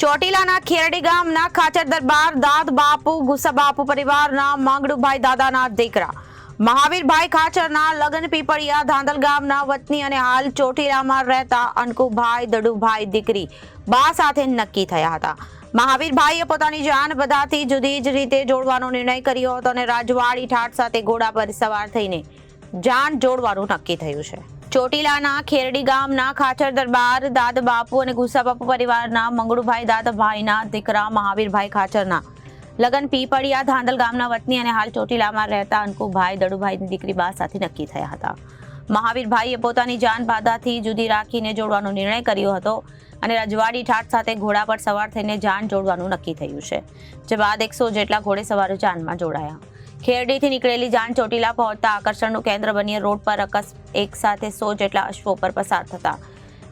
ચોટીલાના ખેરડી ગામના ખાચર દરબાર, દાદ બાપુ બાપુ પરિવારના માંગડુભાઈ દાદાના દીકરા. મહાવીરભાઈ ખાચરના લગ્ન પીપળિયા ધાંધલ ગામના વતની અને હાલ ચોટીલામાં રહેતા અનકુભાઈ દડુભાઈ દીકરી બા સાથે નક્કી થયા હતા. મહાવીરભાઈએ પોતાની જાન બધાથી જુદી જ રીતે જોડવાનો નિર્ણય કર્યો હતો અને રાજવાડી ઠાઠ સાથે ઘોડા પર સવાર થઈને જાન જોડવાનું નક્કી થયું છે. ચોટીલાના ખેરડી ગામના ખાચર દરબાર દાદ બાપુ અને ગુસ્સા બાપુ પરિવારના મંગળુભાઈ દાદભાઈના દીકરા મહાવીરભાઈ ખાચરના. લગન પીપળિયા ધાંધલ ગામના વતની અને હાલ ચોટીલામાં રહેતા અંકુભાઈ દડુભાઈની દીકરી બા સાથે નક્કી થયા હતા. મહાવીરભાઈએ પોતાની જાન બાધાથી જુદી રાખીને જોડવાનો નિર્ણય કર્યો હતો અને રજવાડી ઠાઠ સાથે ઘોડા પર સવાર થઈને જાન જોડવાનું નક્કી થયું છે. જે બાદ એકસો જેટલા ઘોડેસવારો જાનમાં જોડાયા. ખેરડીથી નીકળેલી જાન ચોટીલા પહોંચતા આકર્ષણનું કેન્દ્ર બની રોડ પર અકસ એક સાથે સો જેટલા અશ્વો પર પસાર થતા.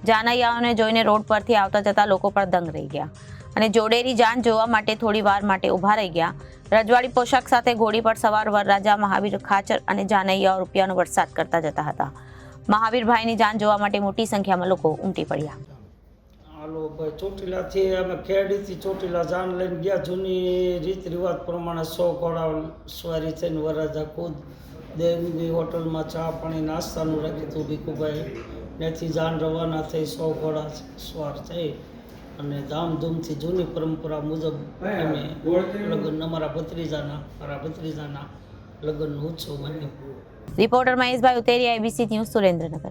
જાનૈયાઓને જોઈને રોડ પરથી આવતા જતા લોકો પણ દંગ રહી ગયા. અને જોડેરી જાન જોવા માટે થોડી વાર માટે ઊભા રહી ગયા. રજવાડી પોશાક સાથે ઘોડી પર સવાર વરરાજા મહાવીર ખાચર અને જાનૈયાઓ રૂપિયાનો વરસાદ કરતા જતા હતા. મહાવીરભાઈની જાન જોવા માટે મોટી સંખ્યામાં લોકો ઉમટી પડ્યા. હાલો ભાઈ ચોટીલાથી અમે ખેડીથી ચોટીલા જાન લઈને ગયા. જૂની રીત રિવાજ પ્રમાણે સો ઘોડા સવારી થઈને વરાજા ખુદ દેવી હોટલમાં ચા પાણી નાસ્તાનું રાખ્યું હતું ભીખુભાઈ. ત્યાંથી જાન રવાના થઈ સો ઘોડા સવાર થઈ અને ધામધૂમથી જૂની પરંપરા મુજબ અમે લગ્ન અમારા ભત્રીજાના મારા ભત્રીજાના લગ્નનો ઉત્સવ માન્યો. Reporter Maheshbhai Uteriya ABC news Surendranagar.